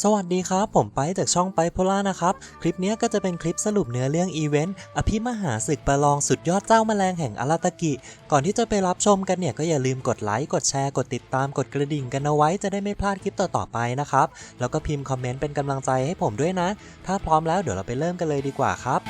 สวัสดีครับ ผมไปจากช่องไปโพล่านะครับ คลิปนี้ก็จะเป็นคลิปสรุปเนื้อเรื่องอีเวนต์อภิมหาศึกประลองสุดยอดเจ้าแมลงแห่งอาราตากิ ก่อนที่จะไปรับชมกันเนี่ย ก็อย่าลืมกดไลค์ กดแชร์ กดติดตามกดกระดิ่งกันเอาไว้จะได้ไม่พลาดคลิปต่อ ๆ ไปนะครับ แล้วก็พิมพ์คอมเมนต์เป็นกำลังใจให้ผมด้วยนะ ถ้าพร้อมแล้วเดี๋ยวเราไปเริ่มกันเลยดีกว่าครับ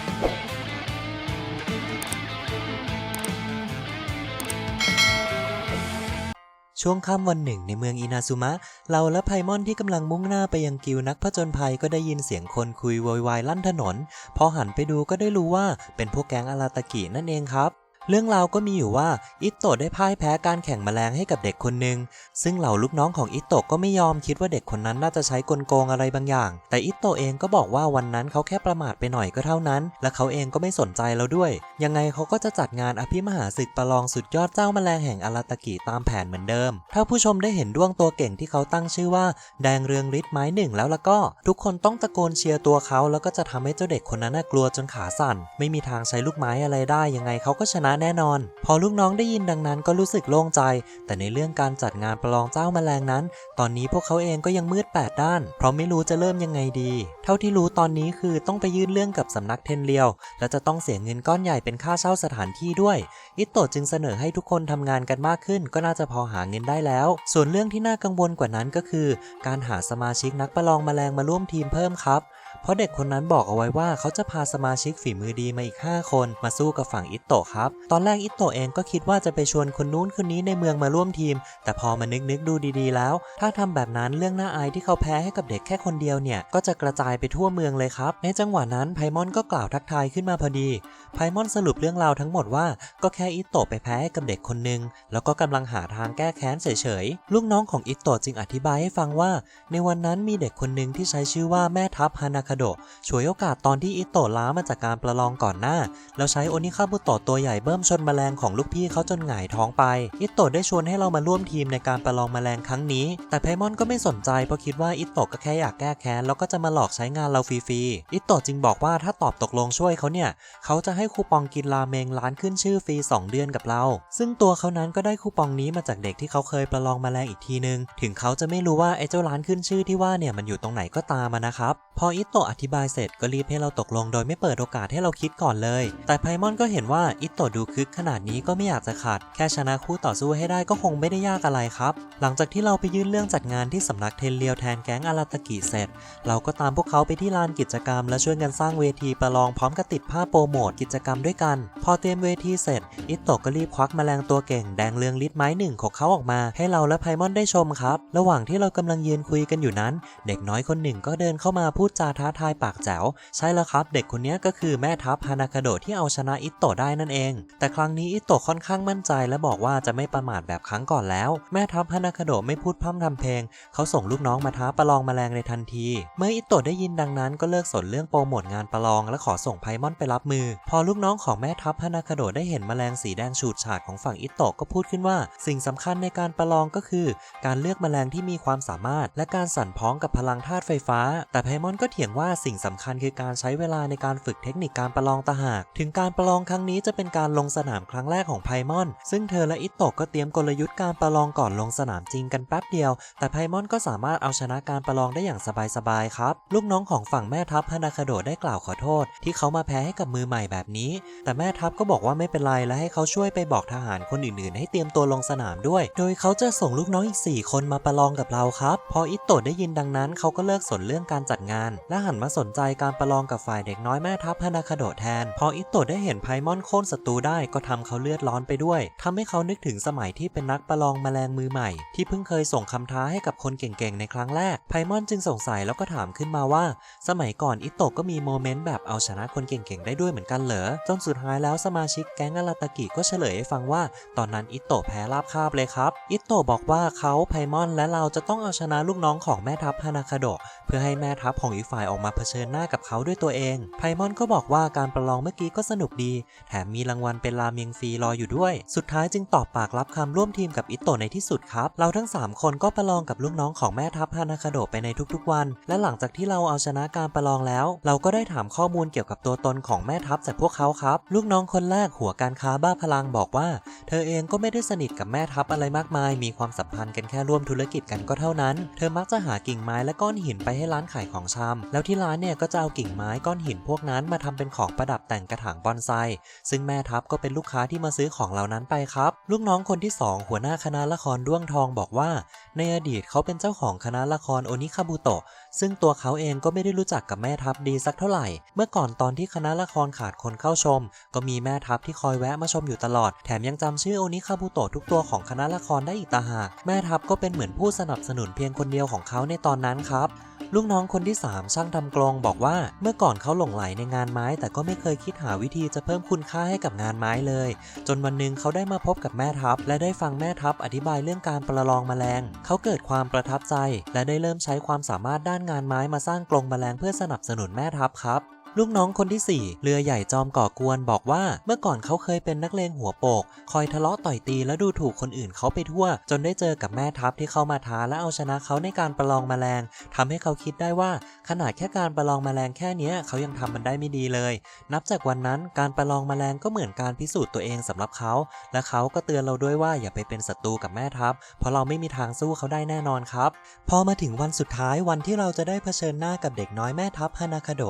ช่วงค่ำวันหนึ่งในเมืองอินาซุมะ เราและไพมอนที่กำลังมุ่งหน้าไปยังกิวนักผจญภัยก็ได้ยินเสียงคนคุยโวยวายลั่นถนน พอหันไปดูก็ได้รู้ว่าเป็นพวกแก๊งอาราตากินั่นเองครับ เรื่องราวก็มีอยู่ว่าอิตโตะได้พ่ายแพ้การแข่งแมลงให้กับเด็กคนหนึ่งซึ่งเหล่าลูกน้องของอิตโตะก็ไม่ยอมคิดว่าเด็กคนนั้นน่าจะใช้กลโกงอะไรบางอย่าง แต่อิตโตะเองก็บอกว่าวันนั้นเขาแค่ประมาทไปหน่อยก็เท่านั้น และเขาเองก็ไม่สนใจแล้วด้วย ยังไงเขาก็จะจัดงานอภิมหาศึกประลองสุดยอดเจ้าแมลงแห่งอาราตากิตามแผนเหมือนเดิม ถ้าผู้ชมได้เห็นด้วงตัวเก่งที่เขาตั้งชื่อว่า แดงเรืองฤทธิ์ไม้หนึ่งแล้วแล้วก็ ทุกคนต้องตะโกนเชียร์ตัวเขาแล้วก็จะทำให้เจ้าเด็กคนนั้นน่ะกลัวจนขาสั่น ไม่มีทางใช้ลูกไม้อะไรได้ยังไงเขาก็ชนะแน่นอน พอลูกน้องได้ยินดังนั้นก็รู้สึกโล่งใจ แต่ในเรื่องการจัดงานประลองเจ้าแมลงนั้น ตอนนี้พวกเขาเองก็ยังมืดแปดด้าน เพราะไม่รู้จะเริ่มยังไงดี เท่าที่รู้ตอนนี้คือต้องไปยื่นเรื่องกับสำนักเทนเลียว และจะต้องเสียเงินก้อนใหญ่เป็นค่าเช่าสถานที่ด้วย อิโตะจึงเสนอให้ทุกคนทำงานกันมากขึ้น ก็น่าจะพอหาเงินได้แล้ว ส่วนเรื่องที่น่ากังวลกว่านั้นก็คือ การหาสมาชิกนักประลองแมลงมาร่วมทีมเพิ่มครับ เพราะเด็กคนนั้นบอกเอาไว้ว่าเขาจะพาสมาชิกฝีมือดีมาอีก 5 คนมาสู้กับฝั่งอิโตะครับ ตอนแรกอิโตะเองก็คิดว่าจะไปชวนคนนู้นคนนี้ในเมืองมาร่วมทีม แต่พอมานึกนึกดูดีๆแล้ว ถ้าทำแบบนั้นเรื่องน่าอายที่เขาแพ้ให้กับเด็กแค่คนเดียวเนี่ยก็จะกระจายไปทั่วเมืองเลยครับ ในจังหวะนั้นไพมอนก็กล่าวทักทายขึ้นมาพอดีไพมอนสรุปเรื่องราวทั้งหมดว่าก็แค่อิโตะไปแพ้ให้กับเด็กคนหนึ่งแล้วก็กำลังหาทางแก้แค้นเฉยๆลูกน้องของอิโตะจึงอธิบายให้ฟังว่า ในวันนั้นมีเด็กคนหนึ่งที่ใช้ชื่อว่าแม่ทัพฮานาคาโดะฉวยโอกาสตอนที่อิโตะล้ามาจากการประลองก่อนหน้า แล้วใช้โอนิคาบุโตะตัวใหญ่เบิ้มชนแมลงของลูกพี่เขาจนหงายท้องไป อิโตะได้ชวนให้เรามาร่วมทีมในการประลองแมลงครั้งนี้ แต่ไพมอนก็ไม่สนใจเพราะคิดว่าอิโตะก็แค่อยากแก้แค้นแล้วก็จะมาหลอกใช้งานเราฟรีๆ อิโตะจึงบอกว่าถ้าตอบตกลงช่วยเขาเนี่ยเขาจะให้คูปองกินราเมงร้านขึ้นชื่อฟรี2 เดือนกับเรา ซึ่งตัวเขานั้นก็ได้คูปองนี้มาจากเด็กที่เขาเคยประลองแมลงอีกทีนึง ถึงเขาจะไม่รู้ว่าไอ้เจ้าร้านขึ้นชื่อที่ว่าเนี่ยมันอยู่ตรงไหนก็ตามมานะครับ พออิโตะอธิบายเสร็จก็รีบให้เราตกลงโดยไม่เปิดโอกาสให้เราคิดก่อนเลย แต่ไพมอนก็เห็นว่าอิโตะดูคึกขนาดนี้ก็ไม่อยากจะขัด แค่ชนะคู่ต่อสู้ให้ได้ก็คงไม่ได้ยากอะไรครับ หลังจากที่เราไปยื่นเรื่องจัดงานที่สำนักเทนเลียวแทนแก๊งอาราตากิเสร็จ เราก็ตามพวกเขาไปที่ลานกิจกรรม และช่วยกันสร้างเวทีประลองพร้อมกับติดภาพโปรโมทกิจกรรมด้วยกัน พอเตรียมเวทีเสร็จ อิโตะก็รีบควักแมลงตัวเก่งแดงเรืองลิตไม้หนึ่งของเขาออกมา ให้เราและไพมอนได้ชมครับ ระหว่างที่เรากำลังยืนคุยกันอยู่นั้น เด็กน้อยคนหนึ่งก็เดินเข้ามาพูดจาท้าทายปากแจ๋ว ใช่แล้วครับเด็กคนนี้ก็คือแม่ทัพฮานาคาโดที่เอาชนะอิโตะได้นั่นเอง แต่ครั้งนี้อิโตะค่อนข้างมั่นใจและบอกว่าจะไม่ประมาทแบบครั้งก่อนแล้ว แม่ทัพฮานาคาโดไม่พูดพร่ำทำเพลง เขาส่งลูกน้องมาท้าประลองแมลงในทันที เมื่ออิโตะได้ยินดังนั้นก็เลิกสนเรื่องโปรโมทงานประลองและขอส่งไพมอนไปรับมือ พอลูกน้องของแม่ทัพฮานาคาโดได้เห็นแมลงสีแดงฉูดฉาดของฝั่งอิโตะก็พูดขึ้นว่า สิ่งสำคัญในการประลองก็คือ การเลือกแมลงที่มีความสามารถ และการสั่นพ้องกับพลังธาตุไฟฟ้า แต่ไพมอนก็เถียงว่าสิ่งสำคัญคือการใช้เวลาในการฝึกเทคนิคการประลองตางหาก ถึงการประลองครั้งนี้จะเป็นการลงสนามครั้งแรกของไพมอน ซึ่งเธอและอิตโตะก็เตรียมกลยุทธ์การประลองก่อนลงสนามจริงกันแป๊บเดียว แต่ไพมอนก็สามารถเอาชนะการประลองได้อย่างสบายๆครับ ลูกน้องของฝั่งแม่ทัพฮานาคาโดได้กล่าวขอโทษ ที่เขามาแพ้ให้กับมือใหม่แบบนี้ แต่แม่ทัพก็บอกว่าไม่เป็นไรและให้เขาช่วยไปบอกทหารคนอื่นๆ ให้เตรียมตัวลงสนามด้วย โดยเขาจะส่งลูกน้องอีก 4 คนมาประลองกับเราครับ พออิตโตะได้ยินดังนั้น เขาก็เลิกสนเรื่องการจัดงาน และหันมาสนใจการประลองกับฝ่ายเด็กน้อยแม่ทัพฮานาคาโดแทน พออิโตะได้เห็นไพมอนโค่นศัตรูได้ก็ทำเขาเลือดร้อนไปด้วยทำให้เขานึกถึงสมัยที่เป็นนักประลองแมลงมือใหม่ ที่เพิ่งเคยส่งคำท้าให้กับคนเก่งๆในครั้งแรก ไพมอนจึงสงสัยแล้วก็ถามขึ้นมาว่า สมัยก่อนอิโตะก็มีโมเมนต์แบบเอาชนะคนเก่งๆได้ด้วยเหมือนกันเหรอ จนสุดท้ายแล้วสมาชิกแก๊งอาราตากิก็เฉลยให้ฟังว่า ตอนนั้นอิโตะแพ้ราบคาบเลยครับ อิโตะบอกว่าเขาไพมอนและเราจะต้องเอาชนะลูกน้องของแม่ทัพฮานาคาโดเพื่อให้แม่ทัพของอีกฝ่ายออกมาเผชิญหน้ากับเขาด้วยตัวเอง ไพมอนก็บอกว่าการประลองเมื่อกี้ก็สนุกดี แถมมีรางวัลเป็นราเมงฟรีรออยู่ด้วย สุดท้ายจึงตอบปากรับคำร่วมทีมกับอิโตะในที่สุดครับ เราทั้ง 3 คนก็ประลองกับลูกน้องของแม่ทัพฮานาคาโดไปในทุกๆวัน และหลังจากที่เราเอาชนะการประลองแล้ว เราก็ได้ถามข้อมูลเกี่ยวกับตัวตนของแม่ทัพจากพวกเขาครับ ลูกน้องคนแรกหัวการค้าบ้าพลังบอกว่า เธอเองก็ไม่ได้สนิทกับแม่ทัพอะไรมากมาย มีความสัมพันธ์กันแค่ร่วมธุรกิจกันก็เท่านั้น เธอมักจะหากิ่งไม้และก้อนหินไปให้ร้านขายของชำแล้วที่ร้านเนี่ยก็จะเอากิ่งไม้ก้อนหินพวกนั้นมาทำเป็นของประดับแต่งกระถางบอนไซ ซึ่งแม่ทัพก็เป็นลูกค้าที่มาซื้อของเหล่านั้นไปครับ ลูกน้องคนที่สองหัวหน้าคณะละครด้วงทองบอกว่า ในอดีตเขาเป็นเจ้าของคณะละครโอนิคาบุโตะ ซึ่งตัวเขาเองก็ไม่ได้รู้จักกับแม่ทัพดีสักเท่าไหร่ เมื่อก่อนตอนที่คณะละครขาดคนเข้าชม ก็มีแม่ทัพที่คอยแวะมาชมอยู่ตลอด แถมยังจำชื่อโอนิคาบุโตะทุกตัวของคณะละครได้อีกต่างหาก แม่ทัพก็เป็นเหมือนผู้สนับสนุนเพียงคนเดียวของเขาในตอนนั้นครับ ลูกน้องคนที่ 3 ช่างทำกลองบอกว่า เมื่อก่อนเขาหลงไหลในงานไม้ แต่ก็ไม่เคยคิดหาวิธีจะเพิ่มคุณค่าให้กับงานไม้เลย จนวันหนึ่งเขาได้มาพบกับแม่ทัพ และได้ฟังแม่ทัพอธิบายเรื่องการประลองแมลง เขาเกิดความประทับใจ และได้เริ่มใช้ความสามารถด้านงานไม้มาสร้างกลองแมลงเพื่อสนับสนุนแม่ทัพครับ ลูกน้องคนที่ 4 เรือใหญ่จอมก่อกวนบอกว่า เมื่อก่อนเขาเคยเป็นนักเลงหัวโปก คอยทะเลาะต่อยตีและดูถูกคนอื่นเขาไปทั่ว จนได้เจอกับแม่ทัพที่เข้ามาท้าและเอาชนะเขาในการประลองแมลงทำให้เขาคิดได้ว่า ขนาดแค่การประลองแมลงแค่นี้เขายังทำมันได้ไม่ดีเลย นับจากวันนั้นการประลองแมลงก็เหมือนการพิสูจน์ตัวเองสำหรับเขา และเขาก็เตือนเราด้วยว่าอย่าไปเป็นศัตรูกับแม่ทัพ เพราะเราไม่มีทางสู้เขาได้แน่นอนครับ พอมาถึงวันสุดท้ายวันที่เราจะได้เผชิญหน้ากับเด็กน้อยแม่ทัพฮานาคาโด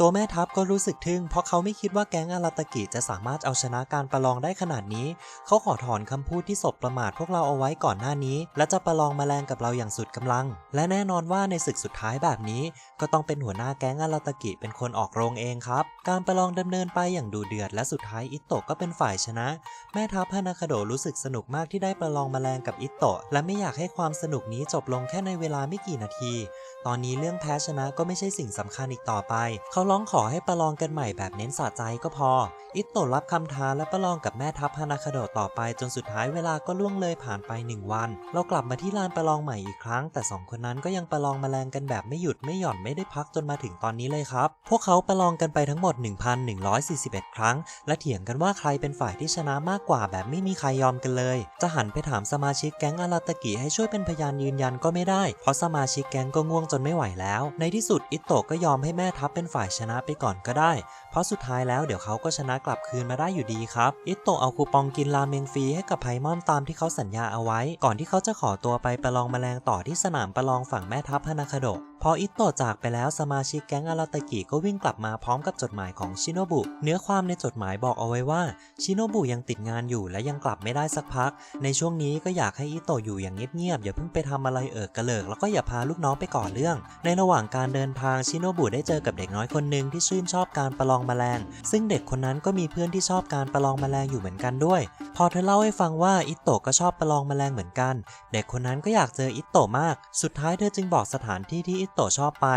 ตัวแม่ทัพก็รู้สึกทึ่งเพราะเขาไม่คิดว่าแก๊งอาราตากิจะสามารถเอาชนะการประลองได้ขนาดนี้ เขาขอถอนคำพูดที่สบประมาทพวกเราเอาไว้ก่อนหน้านี้ และจะประลองมาแมลงกับเราอย่างสุดกำลัง และแน่นอนว่าในศึกสุดท้ายแบบนี้ ก็ต้องเป็นหัวหน้าแก๊งอาราตากิเป็นคนออกโรงเองครับ การประลองดำเนินไปอย่างดูเดือดและสุดท้ายอิตโตะก็เป็นฝ่ายชนะ แม่ทัพฮานาคาโดรู้สึกสนุกมากที่ได้ประลองมาแมลงกับอิตโตะและไม่อยากให้ความสนุกนี้จบลงแค่ในเวลาไม่กี่นาที ตอนนี้เรื่องแพ้ชนะก็ไม่ใช่สิ่งสำคัญอีกต่อไป เขาร้องขออให้ประลองกันใหม่แบบเน้นสะใจก็พอ อิโตรับคำท้าและประลองกับแม่ทัพฮานาคาโดต่อไปจนสุดท้ายเวลาก็ล่วงเลยผ่านไปหนึ่งวัน เรากลับมาที่ลานประลองใหม่อีกครั้ง แต่สองคนนั้นก็ยังประลองมแมลงกันแบบไม่หยุดไม่หย่อนไม่ได้พักจนมาถึงตอนนี้เลยครับ พวกเขาประลองกันไปทั้งหมด 1,141 ครั้ง และเถียงกันว่าใครเป็นฝ่ายที่ชนะมากกว่าแบบไม่มีใครยอมกันเลย จะหันไปถามสมาชิกแก๊งอาราตากิให้ช่วยเป็นพยานยืนยันก็ไม่ได้ เพราะสมาชิกแก๊งก็ง่วงจนไม่ไหวแล้ว ในที่สุดอิโตก็ยอมให้แม่ทัพเป็นฝ่ายชนะไปก่อนก็ได้ เพราะสุดท้ายแล้วเดี๋ยวเขาก็ชนะกลับคืนมาได้อยู่ดีครับ อิโตะเอาคูปองกินราเมงฟรีให้กับไพมอนตามที่เขาสัญญาเอาไว้ ก่อนที่เขาจะขอตัวไปประลองแมลงต่อที่สนามประลองฝั่งแม่ทัพฮานาคาโดะ พออิโตะจากไปแล้วสมาชิกแก๊งอาราตากิก็วิ่งกลับมาพร้อมกับจดหมายของชิโนบุ เนื้อความในจดหมายบอกเอาไว้ว่าชิโนบุยังติดงานอยู่และยังกลับไม่ได้สักพัก ในช่วงนี้ก็อยากให้อิโตะอยู่อย่างเงียบๆอย่าเพิ่งไปทำอะไรเอิกกระเลิกแล้วก็อย่าพาลูกน้องไปก่อเรื่อง ในระหว่างการเดินทางชิโนบุได้เจอกับเด็กน้อยคนหนึ่งที่ชื่นชอบการประลองแมลง ซึ่งเด็กคนนั้นก็มีเพื่อนที่ชอบการประลองแมลงอยู่เหมือนกันด้วย พอเธอเล่าให้ฟังว่าอิโตะก็ชอบประลองแมลงเหมือนกัน เด็กคนนั้นก็อยากเจออิโตะมาก สุดท้ายเธอจึงบอกสถานที่ที่อิโตะชอบไป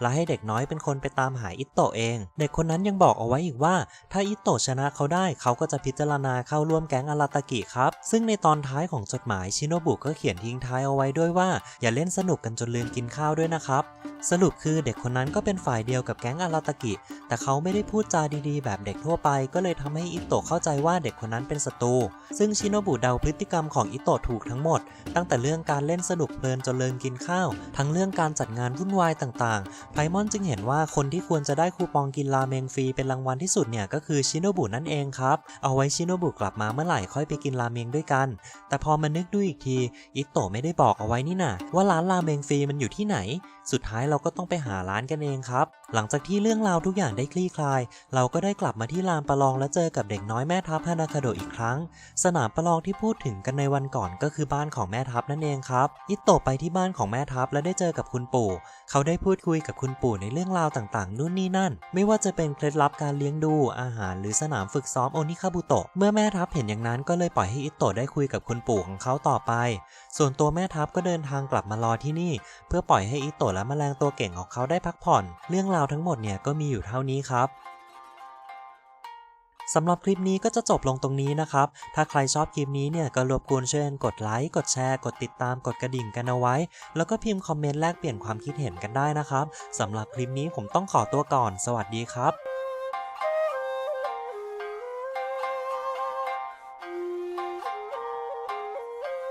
และให้เด็กน้อยเป็นคนไปตามหาอิโตะเอง เด็กคนนั้นยังบอกเอาไว้อีกว่า ถ้าอิโตะชนะเขาได้เขาก็จะพิจารณาเข้าร่วมแก๊งอาราตากิครับ ซึ่งในตอนท้ายของจดหมายชิโนบุก็เขียนทิ้งท้ายเอาไว้ด้วยว่า อย่าเล่นสนุกกันจนลืมกินข้าวด้วยนะครับ สรุปคือเด็กคนนั้นก็เป็นฝ่ายเดียวกับแก๊งอาราตากิ แต่เขาไม่ได้พูดจาดีๆ แบบเด็กทั่วไป ก็เลยทำให้อิโตะเข้าใจว่าเด็กคนนั้นเป็นศัตรู ซึ่งชิโนบุเดาพฤติกรรมของอิโตะถูกทั้งหมด ตั้งแต่เรื่องการเล่นสนุกเพลินจนลืมกินข้าว ทั้งเรื่องการจัดงานวุ่นวายต่างๆ ไพมอนจึงเห็นว่าคนที่ควรจะได้คูปองกินราเมงฟรีเป็นรางวัลที่สุดเนี่ยก็คือชิโนบุนั่นเองครับ เอาไว้ชิโนบุกลับมาเมื่อไหร่ค่อยไปกินราเมงด้วยกัน แต่พอมานึกดูอีกที อิโตะไม่ได้บอกเอาไว้นี่นาว่าร้านราเมงฟรีมันอยู่ที่ไหน สุดท้ายเราก็ต้องไปหาร้านกันเองครับ หลังจากที่เรื่องราวทุกอย่างได้คลี่คลาย เราก็ได้กลับมาที่ลานประลองและเจอกับเด็กน้อยแม่ทัพฮานาคาโดอีกครั้ง สนามประลองที่พูดถึงกันในวันก่อนก็คือบ้านของแม่ทัพนั่นเองครับ อิโตะไปที่บ้านของแม่ทัพและได้เจอกับคุณปู่ เขาได้พูดคุยกับคุณปู่ในเรื่องราวต่างๆ นู่นนี่นั่น ไม่ว่าจะเป็นเคล็ดลับการเลี้ยงดูอาหารหรือสนามฝึกซ้อมโอนิคาบุโตะเมื่อแม่ทัพเห็นอย่างนั้นก็เลยปล่อยให้อิโตะได้คุยกับคุณปู่ของเขาต่อไป ส่วนตัวแม่ทัพก็เดินทางกลับมารอที่นี่ เพื่อปล่อยให้อิโตะและแมลงตัวเก่งของเขาได้พักผ่อน เรื่องราวทั้งหมดเนี่ยก็มีอยู่เท่านี้ครับ สำหรับคลิปนี้ก็จะจบลงตรงนี้นะครับ ถ้าใครชอบคลิปนี้เนี่ยก็รบกวนช่วยกันกดไลค์ กดแชร์ กดติดตาม กดกระดิ่งกันเอาไว้ แล้วก็พิมพ์คอมเมนต์แลกเปลี่ยนความคิดเห็นกันได้นะครับสำหรับคลิปนี้ผมต้องขอตัวก่อน สวัสดีครับ